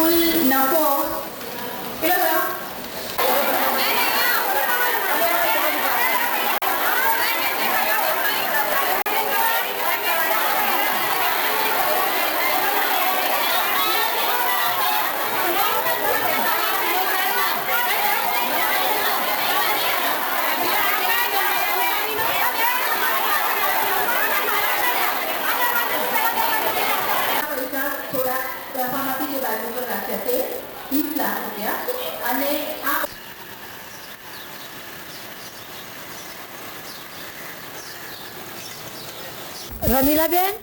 કુલ નફો કેટલો થયો પૈસા થોડા પ્રવાહમાંથી જે બાજુ પર રાખ્યા તે વીસ લાખ રૂપિયા અને આ રમીલાબેન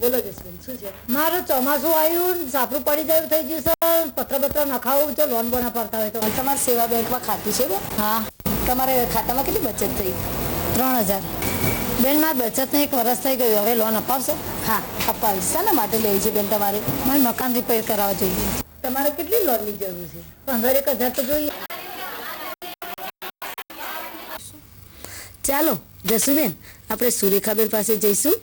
બોલો જસબેન શું છે? મારું ચોમાસું આવ્યું સાપરું પડી જાય થઈ ગયું સર પત્ર પત્ર નખાવું જો લોન બોન અપાવતા હોય તો. તમારા સેવા બેંકમાં ખાતું છે બેન? હા. તમારે ખાતામાં કેટલી બચત થઈ? ત્રણ હજાર. બેન મારી બચતને એક વર્ષ થઈ ગયું. હવે લોન અપાવશો? હા અપાવીશ. શાના માટે લેવી છે બેન તમારે? મારે મકાન રિપેર કરાવવા જોઈએ. તમારે કેટલી લોનની જરૂર છે? પંદર એક હજાર તો જોઈએ. ચાલો જસુબેન આપણે સુરેખાબેન પાસે જઈશું.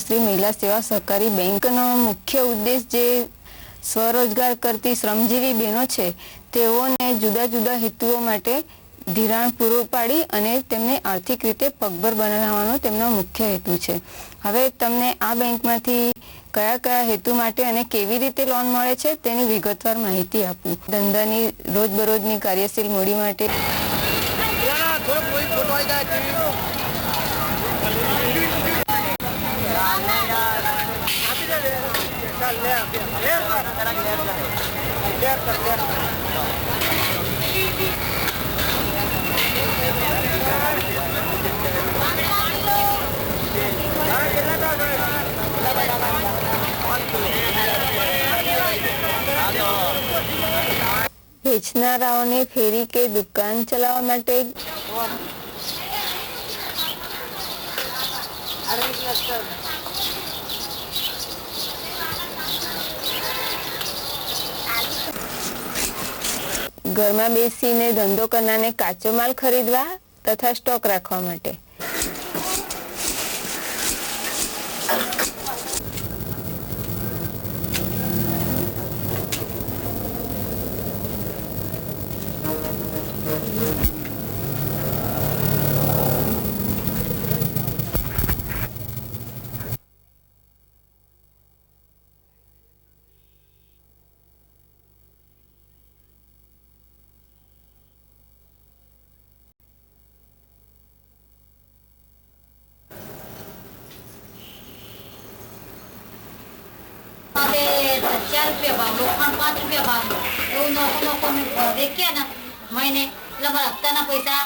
શ્રી મહિલા સેવા સહકારી બેંકનો મુખ્ય ઉદ્દેશ જે સ્વરોજગાર કરતી શ્રમજીવી બહેનો છે, તેઓને જુદા જુદા હેતુઓ માટે ધિરાણ પૂરું પાડી અને તેમને આર્થિક રીતે પગભર બનાવવાનો તેમનો મુખ્ય હેતુ છે. હવે તમને આ બેંકમાંથી કયા કયા હેતુ માટે અને કેવી રીતે લોન મળે છે તેની વિગતવાર માહિતી આપું. ધંધાની રોજબરોજની કાર્યશીલ મૂડી માટે વેચનારાઓને ફેરી કે દુકાન ચલાવવા માટે ઘરમાં બેસીને ધંધો કરનારને કાચો માલ ખરીદવા તથા સ્ટોક રાખવા માટે હવે ચાર રૂપિયા ભાવ લોખંડ પાંચ રૂપિયા ભાવ એવું નોખો વેચ્યા ને મહિને. એટલે મારા હપ્તાના પૈસા.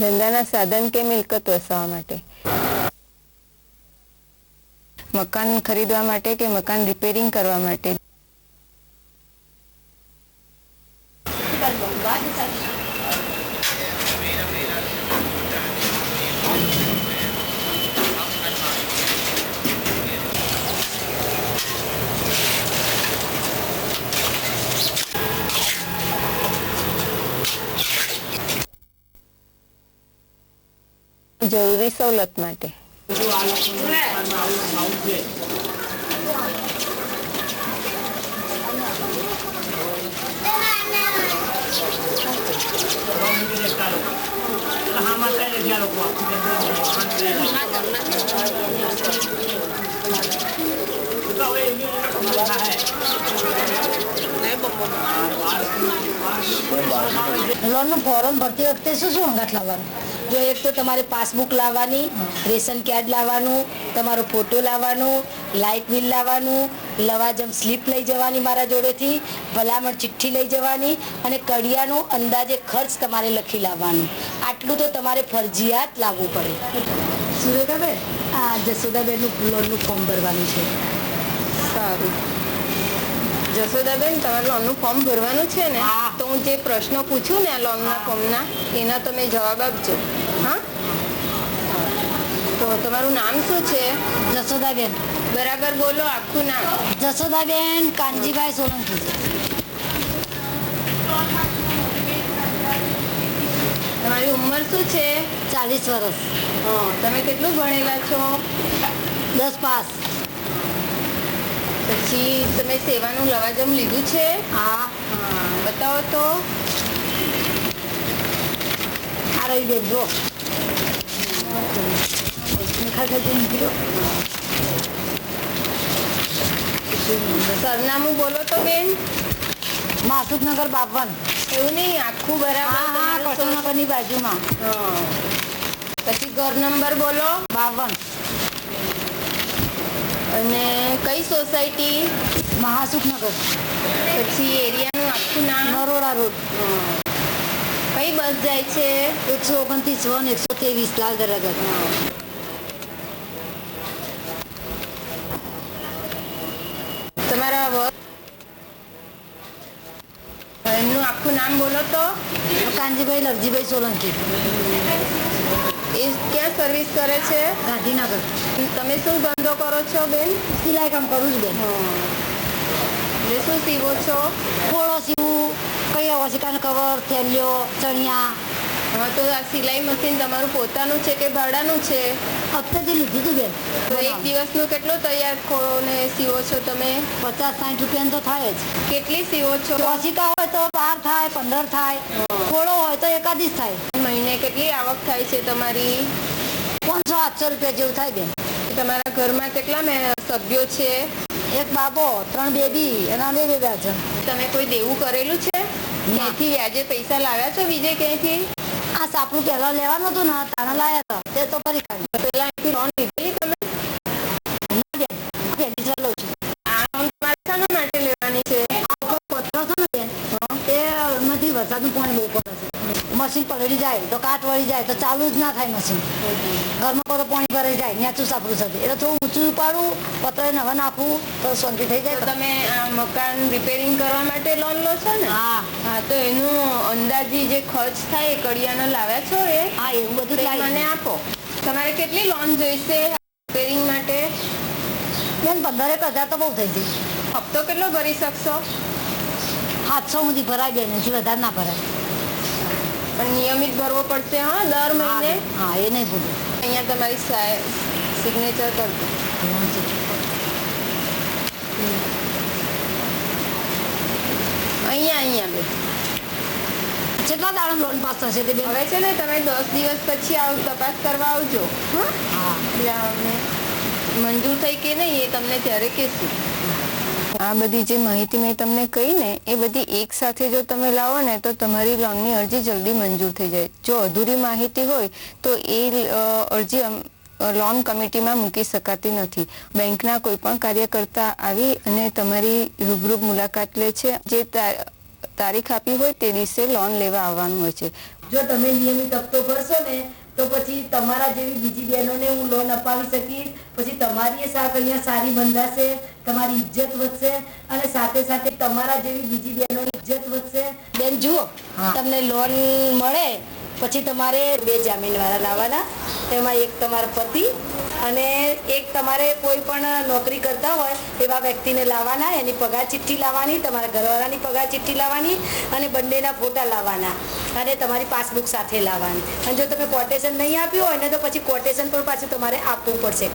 ધંધાના સાધન કે મિલકત વસાવવા માટે? મકાન ખરીદવા માટે કે મકાન રિપેરિંગ કરવા માટે? જરૂરી સવલત માટે. લોનનું ફોર્મ ભરતી વખતે શું શું અંગાટ લાવવાનું? જો એક તો તમારે પાસબુક લાવવાની રેશન કાર્ડ લાવવાનું તમારો ફોટો લાવવાનો લાઇટ બિલ લાવવાનું લવાજમ સ્લીપ લઈ જવાની મારા જોડેથી ભલામણ ચિઠ્ઠી લઈ જવાની અને કડિયાનો અંદાજે ખર્ચ તમારે લખી લાવવાનું. આટલું તો તમારે ફરજિયાત લાવવું પડે. સુરેખાબેન? આ જસોદાબેનનું લોનનું ફોર્મ ભરવાનું છે. સારું. જશોદાબેન તમારે લોનનું ફોર્મ ભરવાનું છે ને. તો હું જે પ્રશ્નો પૂછું ને આ લોનના ફોર્મના એના તમે જવાબ આપજો. તો તમારું નામ શું છે? જસોદાબેન. બરાબર બોલો આખું નામ. જસોદાબેન કાનજીભાઈ સોલંકી. તમારી ઉંમર શું છે? ચાલીસ વર્ષ. તમે કેટલું ભણેલા છો? દસ પાસ. પછી તમે સેવાનું લવાજમ લીધું છે? હા. હા બતાવો તો. આ રહી બેન જો. જે નીકળ્યો સરનામું બોલો તો બેન. માસુકનગર બાવન એવું નહીં આખું બરાબર હા કટોનગરની બાજુમાં. પછી ઘર નંબર બોલો. બાવન. અને કઈ સોસાયટી? મહાસુખનગર. પછી એરિયાનું આખું નામ? નરોડા રોડ. કઈ બસ જાય છે? એકસો ઓગણત્રીસ વન એકસો ત્રેવીસ લાલ દરગત તમારા વર એમનું આખું નામ બોલો તો કાનજીભાઈ લવજીભાઈ સોલંકી એ ક્યાં સર્વિસ કરે છે ગાંધીનગર તમે શું ધંધો કરો છો બેન? સિલાઈ કામ કરું છું બેન. એટલે શું સીવો છો? ખોળો સીવું કઈ વસિકાનો કવર થેલીઓ ચણિયા. હા તો આ સિલાઈ મશીન તમારું પોતાનું છે કે ભાડાનું છે? હપ્તેથી લીધું હતું બેન. દિવસનું કેટલું તૈયાર ખોળો સીવો છો તમે? પચાસ સાઠ રૂપિયા તો થાય જ. કેટલી સીવો છો? ઓછીકા હોય તો બાર થાય પંદર થાય. ખોળો હોય તો એકાદી થાય. મહિને કેટલી આવક થાય છે તમારી? પાંચસો આઠસો રૂપિયા જેવું થાય બેન. તમારા ઘરમાં કેટલા મે- સભ્યો છે? એક બાબો ત્રણ બેબી એના બે બે છે. તમે કોઈ દેવું કરેલું છે? ક્યાંથી વ્યાજે પૈસા લાવ્યા છો બીજે ક્યાંયથી? આ સાપડું પહેલા લેવાનું હતું ને તારા લાયા હતા. તે તો ફરી કાઢ્યું પેલા પલળી જાય તો કાટ વળી જાય તો ચાલુ જ ના થાય મશીન. ઘરમાં બધું પાણી ભરાઈ જાય નેચું સાપરું થશે એટલે થોડું ઊંચું ઉપાડું પતરે નવા નાખવું તો શાંતિ થઈ જાય. તમે આ મકાન રિપેરિંગ કરવા માટે લોન લો છો ને? હા. હા તો એનું અંદાજી જે ખર્ચ થાય એ કડિયાનો લાવ્યા છો એ? હા એવું બધું મને આપો. તમારે કેટલી લોન જોઈશે રિપેરિંગ માટે? બેન પંદર એક હજાર તો બહુ થઈ જાય. હપ્તો કેટલો ભરી શકશો? સાતસો સુધી ભરાય બેન એથી વધારે ના ભરાય. પણ નિયમિત ભરવો પડશે હા દર મહિને? હા એ નહીં ભૂલું અહીંયા તમારી સિગ્નેચર કરજો. અહીંયા અહીંયા બે. કેટલા દાડા લોન પાસ થશે તે હવે છે ને તમે દસ દિવસ પછી આવ તપાસ કરવા આવજો હા? હા. એટલે અમને મંજૂર થઈ કે નહીં એ તમને ત્યારે કહેશું. આ બધી જે માહિતી મેં તમને કહી ને, એ બધી એક સાથે જો તમે લાવો ને, તો તમારી લોનની અરજી જલ્દી મંજૂર થઈ જાય. જો અધૂરી માહિતી હોય, તો એ અરજી લોન કમિટીમાં મૂકી શકાતી નથી. બેંકના કોઈ પણ કાર્યકર્તા આવી અને તમારી રૂબરૂ મુલાકાત લે છે. જે તારીખ આપી હોય, તે દિવસે લોન લેવા આવવાનું હોય છે. જો તમે નિયમિત હપ્તો ભરશો ને તો પછી તમારા જેવી બીજી બહેનોને હું લોન અપાવી શકીશ. પછી તમારી શાક અહીંયા સારી બંધાશે તમારી ઇજ્જત વધશે અને સાથે સાથે તમારા જેવી બીજી બહેનોની ઇજ્જત વધશે. બેન જુઓ તમને લોન મળે પછી તમારે બે જામીનવાળા લાવવાના. તેમાં એક તમારા પતિ અને એક તમારે કોઈ પણ નોકરી કરતા હોય એવા વ્યક્તિને લાવવાના, એની પગાર ચિઠ્ઠી લાવવાની, તમારા ઘરવાળાની પગાર ચિઠ્ઠી લાવવાની અને બંનેના ફોટા લાવવાના અને તમારી પાસબુક સાથે લાવવાની. અને જો તમે કોટેશન નહીં આપ્યું હોય ને તો પછી કોટેશન પણ પાછું તમારે આપવું પડશે.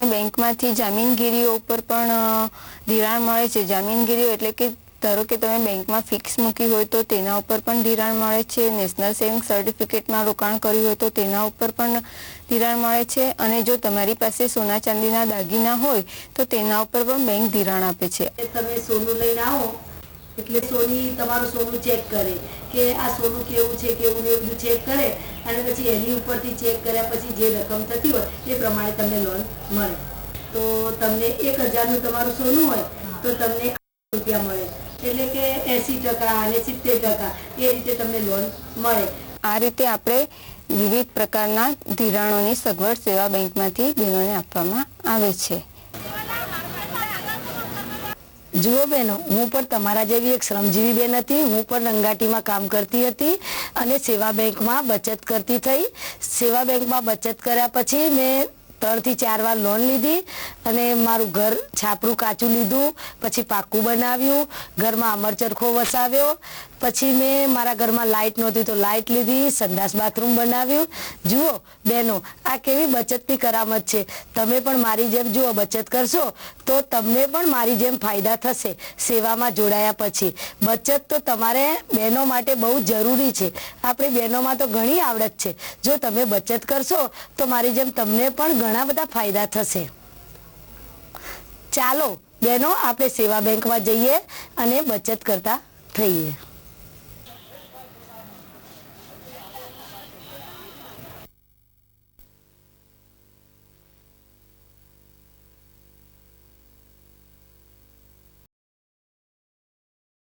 બેંકમાંથી જામીનગીરીઓ ઉપર પણ ધિરાણ મળે છે. જામીનગીરીઓ એટલે કે ધારો કે તમે બેંકમાં ફિક્સ મૂકી હોય તો તેના ઉપર પણ ધિરાણ મળે છે. નેશનલ સેવિંગ સર્ટિફિકેટમાં રોકાણ કર્યું હોય તો તેના ઉપર પણ ધિરાણ મળે છે. અને જો તમારી પાસે સોના ચાંદીના દાગીના હોય તો તેના ઉપર પણ બેંક ધિરાણ આપે છે. તમે સોનું લઈને આવો, એટલે સોની તમારું સોનું ચેક કરે કે આ સોનું કેવું છે, કેવું નહીં એ બધું ચેક કરે અને પછી એની ઉપરથી ચેક કર્યા પછી જે રકમ થતી હોય એ પ્રમાણે તમને લોન મળે. તો તમને એક હજારનું તમારું સોનું હોય તો તમને રૂપિયા મળે. એટલે કે એસી ટકા અને સિત્તેર ટકા એ રીતે તમને લોન મળે. આ રીતે આપણે વિવિધ પ્રકારના ધિરાણોની સગવડ સેવા બેંકમાંથી બહેનોને આપવામાં આવે છે. જુઓ બેનો હું પણ તમારા જેવી એક શ્રમજીવી બેન હતી. હું પણ રંગાટીમાં કામ કરતી હતી અને સેવા બેંકમાં બચત કરતી થઈ. સેવા બેંકમાં બચત કર્યા પછી મેં ત્રણથી ચાર વાર લોન લીધી અને મારું ઘર છાપરું કાચું લીધું, પછી પાકું બનાવ્યું, ઘરમાં અમરચરખો વસાવ્યો પછી મેં મારા ઘરમાં લાઇટ નહોતી તો લાઇટ લીધી, સંડાસ બાથરૂમ બનાવ્યું. જુઓ બહેનો, આ કેવી બચતની કરામત છે. તમે પણ મારી જેમ જુઓ, બચત કરશો તો તમને પણ મારી જેમ ફાયદા થશે સેવામાં જોડાયા પછી. બચત તો તમારે બહેનો માટે બહુ જરૂરી છે. આપણી બહેનોમાં તો ઘણી આવડત છે. જો તમે બચત કરશો તો મારી જેમ તમને પણ ઘણા બધા ફાયદા થશે. ચાલો, બહેનો, આપણે સેવા બેંકમાં જઈએ અને બચત કરતા થઈએ.